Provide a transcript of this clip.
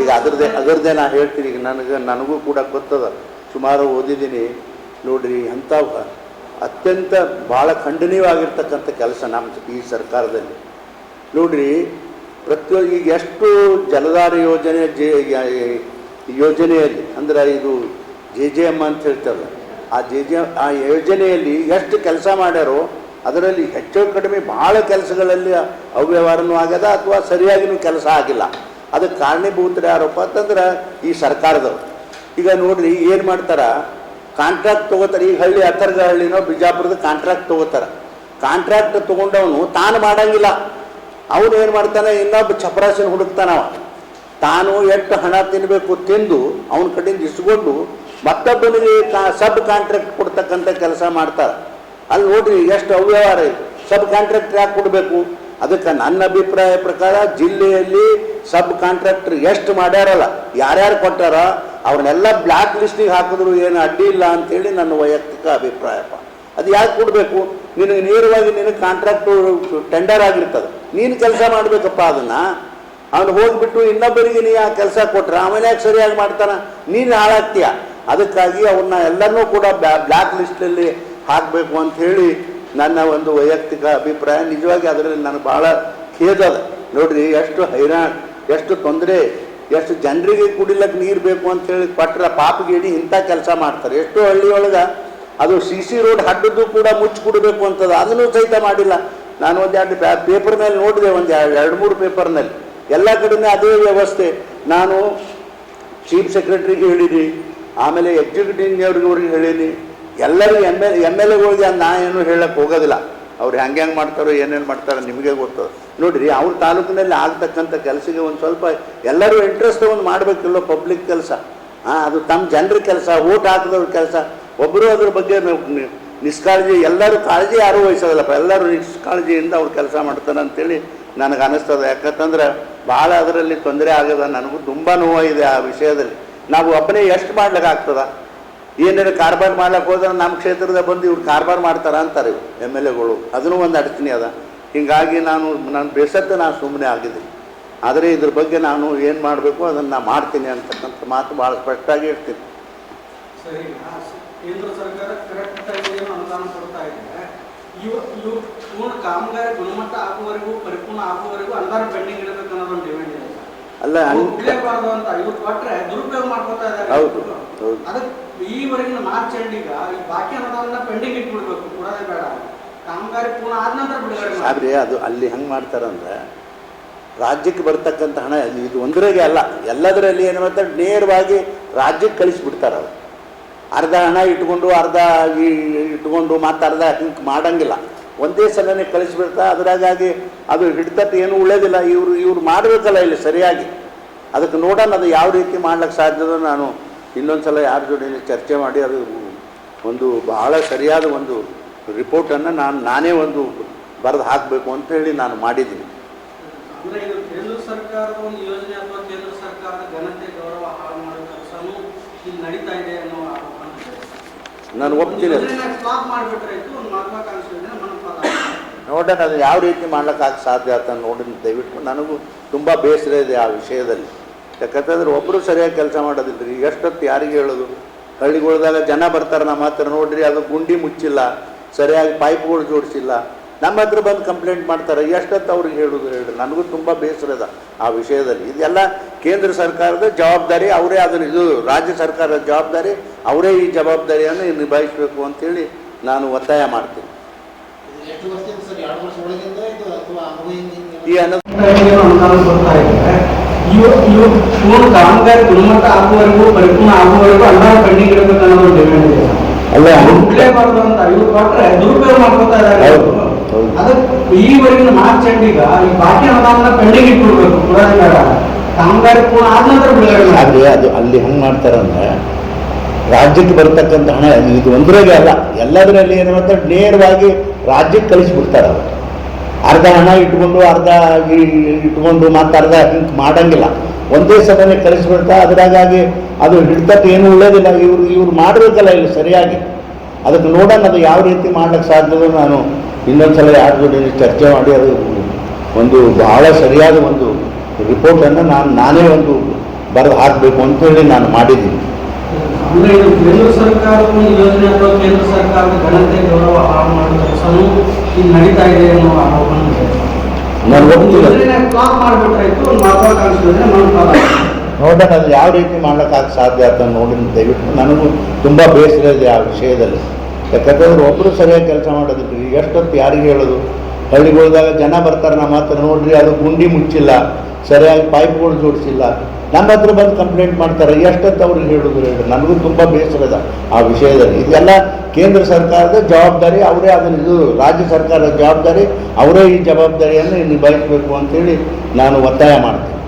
ಈಗ ಅದ್ರದ್ದೇ ಅದರದ್ದೇ ನಾ ಹೇಳ್ತೀನಿ, ಈಗ ನನಗೆ, ನನಗೂ ಕೂಡ ಗೊತ್ತದ. ಸುಮಾರು ಓದಿದ್ದೀನಿ. ನೋಡ್ರಿ, ಅಂಥ ಅತ್ಯಂತ ಭಾಳ ಖಂಡನೀಯವಾಗಿರ್ತಕ್ಕಂಥ ಕೆಲಸ ನಮ್ಮ ಈ ಸರ್ಕಾರದಲ್ಲಿ. ನೋಡ್ರಿ ಪ್ರತಿಯೊಂದು ಈಗ ಎಷ್ಟು ಜಲಧಾರ ಯೋಜನೆ, ಜೆ ಯೋಜನೆಯಲ್ಲಿ, ಅಂದ್ರೆ ಇದು ಜೆ ಜೆ ಎಂ ಅಂತ ಹೇಳ್ತಾರಲ್ಲ ಆ ಜೆ ಜೆ ಆ ಯೋಜನೆಯಲ್ಲಿ ಎಷ್ಟು ಕೆಲಸ ಮಾಡ್ಯಾರೋ, ಅದರಲ್ಲಿ ಹೆಚ್ಚು ಕಡಿಮೆ ಭಾಳ ಕೆಲಸಗಳಲ್ಲಿ ಅವ್ಯವಹಾರನೂ ಆಗ್ಯದ ಅಥವಾ ಸರಿಯಾಗಿನೂ ಕೆಲಸ ಆಗಿಲ್ಲ. ಅದಕ್ಕೆ ಕಾರಣೀಭೂತರು ಯಾರಪ್ಪ ಅಂತಂದ್ರೆ ಈ ಸರ್ಕಾರದವ್ರು. ಈಗ ನೋಡ್ರಿ ಏನು ಮಾಡ್ತಾರೆ? ಕಾಂಟ್ರಾಕ್ಟ್ ತೊಗೋತಾರೆ. ಈಗ ಹಳ್ಳಿ ಅಥರ್ಗ ಹಳ್ಳಿನೋ ಬಿಜಾಪುರದ ಕಾಂಟ್ರಾಕ್ಟ್ ತೊಗೋತಾರೆ. ಕಾಂಟ್ರಾಕ್ಟ್ ತೊಗೊಂಡವನು ತಾನು ಮಾಡಂಗಿಲ್ಲ. ಅವನು ಏನು ಮಾಡ್ತಾನೆ? ಇನ್ನೊಬ್ಬ ಚಪರಾಸಿನ ಹುಡುಕ್ತಾನವ ತಾನು ಎಷ್ಟು ಹಣ ತಿನ್ನಬೇಕು ತಿಂದು ಅವನ ಕಡೆಯಿಂದ ಇಸ್ಕೊಂಡು ಮತ್ತೊಬ್ಬನಿಗೆ ಕಾ ಸಬ್ ಕಾಂಟ್ರಾಕ್ಟ್ ಕೊಡ್ತಕ್ಕಂಥ ಕೆಲಸ ಮಾಡ್ತಾರೆ. ಅಲ್ಲಿ ನೋಡ್ರಿ, ಎಷ್ಟು ಅವ್ಯವಹಾರ ಸಬ್ ಕಾಂಟ್ರಾಕ್ಟ್ ಯಾಕೆ ಕೊಡಬೇಕು? ಅದಕ್ಕೆ ನನ್ನ ಅಭಿಪ್ರಾಯ ಪ್ರಕಾರ ಜಿಲ್ಲೆಯಲ್ಲಿ ಸಬ್ ಕಾಂಟ್ರಾಕ್ಟರ್ ಎಷ್ಟು ಮಾಡ್ಯಾರಲ್ಲ, ಯಾರ್ಯಾರು ಕೊಟ್ಟಾರ, ಅವ್ರನ್ನೆಲ್ಲ ಬ್ಲ್ಯಾಕ್ ಲಿಸ್ಟಿಗೆ ಹಾಕಿದ್ರು ಏನು ಅಡ್ಡಿ ಇಲ್ಲ ಅಂತೇಳಿ ನನ್ನ ವೈಯಕ್ತಿಕ ಅಭಿಪ್ರಾಯಪ್ಪ. ಅದು ಯಾಕೆ ಕೊಡಬೇಕು? ನಿನಗೆ ನೇರವಾಗಿ ನಿನಗೆ ಕಾಂಟ್ರಾಕ್ಟು ಟೆಂಡರ್ ಆಗಿರ್ತದೆ. ನೀನು ಕೆಲಸ ಮಾಡಬೇಕಪ್ಪ ಅದನ್ನು. ಅವನು ಹೋಗಿಬಿಟ್ಟು ಇನ್ನೊಬ್ಬರಿಗೆ ನೀ ಆ ಕೆಲಸ ಕೊಟ್ರೆ ಆಮೇಲೆ ಯಾಕೆ ಸರಿಯಾಗಿ ಮಾಡ್ತಾನೆ? ನೀನು ಹಾಳಾಗ್ತೀಯ. ಅದಕ್ಕಾಗಿ ಅವನ್ನ ಎಲ್ಲರನ್ನೂ ಕೂಡ ಬ್ಲ್ಯಾಕ್ ಲಿಸ್ಟಲ್ಲಿ ಹಾಕಬೇಕು ಅಂತ ಹೇಳಿ ನನ್ನ ಒಂದು ವೈಯಕ್ತಿಕ ಅಭಿಪ್ರಾಯ, ನಿಜವಾಗಿ ಅದರಲ್ಲಿ ನನಗೆ ಭಾಳ ಖೇದದ. ನೋಡ್ರಿ ಎಷ್ಟು ಹೈರಾಣ್, ಎಷ್ಟು ತೊಂದರೆ, ಎಷ್ಟು ಜನರಿಗೆ ಕುಡಿಲಕ್ಕೆ ನೀರು ಬೇಕು ಅಂತ ಹೇಳಿ ಪಾಪ ಪಾಪಗೇಡಿ ಇಂಥ ಕೆಲಸ ಮಾಡ್ತಾರೆ. ಎಷ್ಟೋ ಹಳ್ಳಿಯೊಳಗೆ ಅದು ಸಿ ಸಿ ರೋಡ್ ಹಡ್ಡದ್ದು ಕೂಡ ಮುಚ್ಚಿ ಕೊಡಬೇಕು ಅಂತದ, ಅದನ್ನು ಸಹಿತ ಮಾಡಿಲ್ಲ. ನಾನು ಒಂದು ಎರಡು ಪೇಪರ್ ಮೇಲೆ ನೋಡಿದೆ, ಒಂದು ಎರಡು ಮೂರು ಪೇಪರ್ನಲ್ಲಿ ಎಲ್ಲ ಕಡೆನೇ ಅದೇ ವ್ಯವಸ್ಥೆ. ನಾನು ಚೀಫ್ ಸೆಕ್ರೆಟ್ರಿಗೆ ಹೇಳಿರಿ ಆಮೇಲೆ ಎಕ್ಸಿಕ್ಯೂಟಿವ್ ಇಂಜಿನಿಯರ್ಗೆ ಅವ್ರಿಗೆ ಹೇಳೀನಿ. ಎಲ್ಲರಿಗೂ ಎಂ ಎಲ್ ಎಂ ಎಲ್ ಎಗಳಿಗೆ ನಾ ಏನು ಹೇಳಕ್ಕೆ ಹೋಗೋದಿಲ್ಲ. ಅವ್ರು ಹೆಂಗೆ ಹೆಂಗೆ ಮಾಡ್ತಾರೋ, ಏನೇನು ಮಾಡ್ತಾರೋ ನಿಮಗೆ ಗೊತ್ತದ ನೋಡಿರಿ, ಅವ್ರ ತಾಲೂಕಿನಲ್ಲಿ ಆಗ್ತಕ್ಕಂಥ ಕೆಲಸಕ್ಕೆ ಒಂದು ಸ್ವಲ್ಪ ಎಲ್ಲರೂ ಇಂಟ್ರೆಸ್ಟ್ ಒಂದು ಮಾಡಬೇಕಿಲ್ಲ ಪಬ್ಲಿಕ್ ಕೆಲಸ. ಹಾಂ ಅದು ತಮ್ಮ ಜನರ ಕೆಲಸ, ಓಟ್ ಹಾಕಿದವ್ರ ಕೆಲಸ. ಒಬ್ಬರು ಅದ್ರ ಬಗ್ಗೆ ನಿಷ್ಕಾಳಜಿ ಎಲ್ಲರೂ ಕಾಳಜಿ ಯಾರೂ ವಹಿಸೋದಿಲ್ಲಪ್ಪ. ಎಲ್ಲರೂ ನಿಷ್ಕಾಳಜಿಯಿಂದ ಅವ್ರು ಕೆಲಸ ಮಾಡ್ತಾರೆ ಅಂತೇಳಿ ನನಗೆ ಅನ್ನಿಸ್ತದೆ ಯಾಕಂತಂದ್ರೆ ಭಾಳ ಅದರಲ್ಲಿ ತೊಂದರೆ ಆಗದ ನನಗೂ ತುಂಬ ನೋವಾಗಿದೆ ಆ ವಿಷಯದಲ್ಲಿ. ನಾವು ಒಬ್ಬನೇ ಎಷ್ಟು ಮಾಡ್ಲಿಕ್ಕೆ ಆಗ್ತದ? ಏನೇನು ಕಾರ್ಬಾರ್ ಮಾಡ್ಲಿಕ್ಕೆ ಹೋದ್ರೆ ನಮ್ಮ ಕ್ಷೇತ್ರದ ಬಂದು ಇವ್ರು ಕಾರ್ಬಾರ್ ಮಾಡ್ತಾರ ಅಂತಾರೆ ಇವ್ರು ಎಂ ಎಲ್ ಎಗಳು. ಅದನ್ನು ಒಂದು ಅಡಚಣೆ ಅದ. ಹೀಗಾಗಿ ನಾನು ನಾನು ಬೇಸತ್ತು ನಾನು ಸುಮ್ಮನೆ ಆಗಿದೆ ಆದರೆ ಇದ್ರ ಬಗ್ಗೆ ನಾನು ಏನು ಮಾಡಬೇಕು ಅದನ್ನು ನಾನು ಮಾಡ್ತೀನಿ ಅಂತಕ್ಕಂಥ ಮಾತು ಭಾಳ ಸ್ಪಷ್ಟವಾಗಿ ಇರ್ತೀನಿ ಅಲ್ಲ ಹೌದು, ಹೌದು. ಈವರೆಗಿನ ಮಾರ್ಚ್ ಎಂಡಿಗ ಈ ಬಾಕಿ ಅನುದಾನ ಪೆಂಡಿಂಗ್ ಇಟ್ಬಿಡ್ಬೇಕು, ಕೊಡೋದೇ ಬೇಡ. ಕಾಮಗಾರಿ ಪೂರ್ಣ ಆದ ನಂತರ ಬಿಡುಗಡೆ ಸಾಬ್ರಿ ಅದು ಅಲ್ಲಿ ಹೆಂಗೆ ಮಾಡ್ತಾರಂದ್ರೆ ರಾಜ್ಯಕ್ಕೆ ಬರ್ತಕ್ಕಂಥ ಹಣ ಇದು ಒಂದರಾಗೆ ಅಲ್ಲ, ಎಲ್ಲದರಲ್ಲಿ ಏನು ಮಾಡ್ತಾರೆ, ನೇರವಾಗಿ ರಾಜ್ಯಕ್ಕೆ ಕಳಿಸಿಬಿಡ್ತಾರೆ ಅವರು. ಅರ್ಧ ಹಣ ಇಟ್ಕೊಂಡು, ಅರ್ಧ ಇಟ್ಕೊಂಡು ಮತ್ತೆ ಅರ್ಧ ಹಿಂಗೆ ಮಾಡಂಗಿಲ್ಲ. ಒಂದೇ ಸಲನೇ ಕಳಿಸ್ಬಿಡ್ತಾ, ಅದ್ರಾಗಾಗಿ ಅದು ಹಿಡ್ತಟ್ಟು ಏನು ಉಳಿಯೋದಿಲ್ಲ ಇವರು, ಇವ್ರು ಮಾಡಬೇಕಲ್ಲ ಇಲ್ಲಿ ಸರಿಯಾಗಿ. ಅದಕ್ಕೆ ನೋಡೋಣ, ಅದು ಯಾವ ರೀತಿ ಮಾಡ್ಲಿಕ್ಕೆ ಸಾಧ್ಯದ ನಾನು ಇನ್ನೊಂದು ಸಲ ಯಾರ ಜೊತೆ ಚರ್ಚೆ ಮಾಡಿ ಅದು ಒಂದು ಬಹಳ ಸರಿಯಾದ ಒಂದು ರಿಪೋರ್ಟನ್ನು ನಾನು ನಾನೇ ಒಂದು ಬರೆದು ಹಾಕಬೇಕು ಅಂತ ಹೇಳಿ ನಾನು ಮಾಡಿದ್ದೀನಿ. ನಾನು ಒಪ್ತೀನಿ ನೋಡೋಣ ಅದು ಯಾವ ರೀತಿ ಮಾಡ್ಲಿಕ್ಕೆ ಸಾಧ್ಯ ಅಂತ ನೋಡಿ ದಯವಿಟ್ಟು ನನಗೂ ತುಂಬ ಬೇಸರ ಇದೆ ಆ ವಿಷಯದಲ್ಲಿ. ಯಾಕಂತಂದ್ರೆ ಒಬ್ಬರು ಸರಿಯಾಗಿ ಕೆಲಸ ಮಾಡೋದಿಲ್ಲ ರೀ ಎಷ್ಟೊತ್ತು ಯಾರಿಗೆ ಹೇಳೋದು? ಹಳ್ಳಿಗಳ್ದಾಗ ಜನ ಬರ್ತಾರೆ ನಮ್ಮ ಹತ್ರ ನೋಡ್ರಿ ಅದು ಗುಂಡಿ ಮುಚ್ಚಿಲ್ಲ ಸರಿಯಾಗಿ ಪೈಪ್ಗಳು ಜೋಡಿಸಿಲ್ಲ. ನಮ್ಮ ಹತ್ರ ಬಂದು ಕಂಪ್ಲೇಂಟ್ ಮಾಡ್ತಾರೆ ಎಷ್ಟೊತ್ತು ಅವ್ರಿಗೆ ಹೇಳೋದು ಹೇಳಿ. ನನಗೂ ತುಂಬ ಬೇಸರ ಇದೆ ಆ ವಿಷಯದಲ್ಲಿ. ಇದೆಲ್ಲ ಕೇಂದ್ರ ಸರ್ಕಾರದ ಜವಾಬ್ದಾರಿ ಅವರೇ ಅದನ್ನು ಇದು ರಾಜ್ಯ ಸರ್ಕಾರದ ಜವಾಬ್ದಾರಿ ಅವರೇ ಈ ಜವಾಬ್ದಾರಿಯನ್ನು ನಿಭಾಯಿಸಬೇಕು ಅಂತೇಳಿ ನಾನು ಒತ್ತಾಯ ಮಾಡ್ತೀನಿ. ಎಷ್ಟು ವರ್ಷದಿಂದ ಸರ್? ಎರಡು ವರ್ಷ ಒಳಗಿಂದ ಇದು ಈ ಅನುದಾನ ಇವು ಇವರು ಕಾಮಗಾರಿ ಗುಣಮಟ್ಟ ಆಗುವವರೆಗೂ ಪರಿಪೂರ್ಣ ಆಗುವವರೆಗೂ ಅನುದಾನ ಪೆಂಡಿಂಗ್ ಇಡಬೇಕು ಅನ್ನೋ ಒಂದು ಡಿಮ್ಯಾಂಡ್ ಇದೆ. ಅಲ್ಲ. ಇವ್ರು ಬಿಡ್ಲೇಬಾರ್ದು ಅಂತ ಇವ್ರು ಕೊಟ್ರೆ ದುರುಪಯೋಗ ಮಾಡ್ಕೊತಾ ಇದ್ದಾರೆ. ಅದಕ್ಕೆ ಈವರೆಗಿನ ಮಾರ್ಚ್ ಎಂಡಿಗ ಈ ಬಾಕಿ ಅನುದಾನ ಪೆಂಡಿಂಗ್ ಇಟ್ಬಿಡ್ಬೇಕು ಬೇಡ ಕಾಮಗಾರಿ ಪೂರ್ಣ ಆದ ನಂತರ ಬಿಡುಗಡೆ ಮಾಡಿ ಅದು ಅಲ್ಲಿ ಹೆಂಗೆ ಮಾಡ್ತಾರಂದ್ರೆ ರಾಜ್ಯಕ್ಕೆ ಬರ್ತಕ್ಕಂಥ ಹಣ ಇದು ಒಂದ್ರಾಗೆ ಅಲ್ಲ. ಎಲ್ಲದರಲ್ಲಿ ಏನಂತ ಮಾಡ್ತಾರೆ ನೇರವಾಗಿ ರಾಜ್ಯಕ್ಕೆ ಕಳಿಸ್ಬಿಡ್ತಾರೆ ಅವರು. ಅರ್ಧ ಹಣ ಇಟ್ಕೊಂಡು, ಅರ್ಧ ಇಟ್ಕೊಂಡು ಮತ್ತೆ ಅರ್ಧ ಹಿಂಗೆ ಮಾಡಂಗಿಲ್ಲ. ಒಂದೇ ಸಲನೆ ಕಳಿಸ್ಬಿಡ್ತಾ ಅದರಾಗಾಗಿ ಅದು ಹಿಡ್ತಕ್ಕೆ ಏನು ಉಳಿಯೋದಿಲ್ಲ ಇವ್ರು ಇವ್ರು ಮಾಡಬೇಕಲ್ಲ ಇಲ್ಲಿ ಸರಿಯಾಗಿ. ಅದಕ್ಕೆ ನೋಡೋಣ ಅದು ಯಾವ ರೀತಿ ಮಾಡ್ಲಿಕ್ಕೆ ಸಾಧ್ಯವೋ ನಾನು ಇನ್ನೊಂದು ಸಲ ಯಾರ ಜೋಡಿ ಚರ್ಚೆ ಮಾಡಿ ಅದು ಒಂದು ಬಹಳ ಸರಿಯಾದ ಒಂದು ರಿಪೋರ್ಟನ್ನು ನಾನು, ನಾನೇ ಒಂದು ಬರೆದು ಹಾಕಬೇಕು ಅಂತೇಳಿ ನಾನು ಮಾಡಿದ್ದೀನಿ. ಅಂದ್ರೆ ಇದು ಕೇಂದ್ರ ಸರ್ಕಾರದ ಯೋಜನೆ ಅಥವಾ ಕೇಂದ್ರ ಸರ್ಕಾರದ ಘನತೆ ಗೌರವ ಹಾಳು ಮಾಡುವ ಕೆಲಸನೂ ಈಗ ನಡೀತಾ ಇದೆ ಅನ್ನೋ ಆರೋಪಣೆ. ನಾನು ಬ್ಲಾಕ್ ಮಾಡಿಬಿಟ್ರಾಯ್ತು ಒಂದು ಮಹತ್ವಾಕಾಂಕ್ಷೆ ನೋಡೋಣ ಅದು ಯಾವ ರೀತಿ ಮಾಡ್ಲಿಕ್ಕಾಗ ಸಾಧ್ಯ ಅಂತ ನೋಡಿ ದಯವಿಟ್ಟು ನನಗೂ ತುಂಬ ಬೇಸರ ಇದೆ ಆ ವಿಷಯದಲ್ಲಿ. ಯಾಕಂತಂದ್ರೆ ಒಬ್ರು ಸರಿಯಾಗಿ ಕೆಲಸ ಮಾಡೋದಿಲ್ಲ. ಈಗ ಎಷ್ಟೊತ್ತು ಯಾರಿಗೆ ಹೇಳೋದು? ಹಳ್ಳಿಗಳ್ದಾಗ ಜನ ಬರ್ತಾರೆ ನಮ್ಮ ಹತ್ರ ನೋಡ್ರಿ, ಅದು ಗುಂಡಿ ಮುಚ್ಚಿಲ್ಲ, ಸರಿಯಾಗಿ ಪೈಪ್ಗಳು ಜೋಡಿಸಿಲ್ಲ. ನಮ್ಮ ಹತ್ರ ಬಂದು ಕಂಪ್ಲೇಂಟ್ ಮಾಡ್ತಾರೆ, ಎಷ್ಟಂತ ಅವ್ರಿಗೆ ಹೇಳೋದು ಹೇಳಿ. ನನಗೂ ತುಂಬ ಬೇಸರದ ಆ ವಿಷಯದಲ್ಲಿ. ಇದೆಲ್ಲ ಕೇಂದ್ರ ಸರ್ಕಾರದ ಜವಾಬ್ದಾರಿ, ಅವರೇ ಅದನ್ನು ಇದು ರಾಜ್ಯ ಸರ್ಕಾರದ ಜವಾಬ್ದಾರಿ, ಅವರೇ ಈ ಜವಾಬ್ದಾರಿಯನ್ನು ನಿಭಾಯಿಸಬೇಕು ಅಂತೇಳಿ ನಾನು ಒತ್ತಾಯ ಮಾಡ್ತೀನಿ.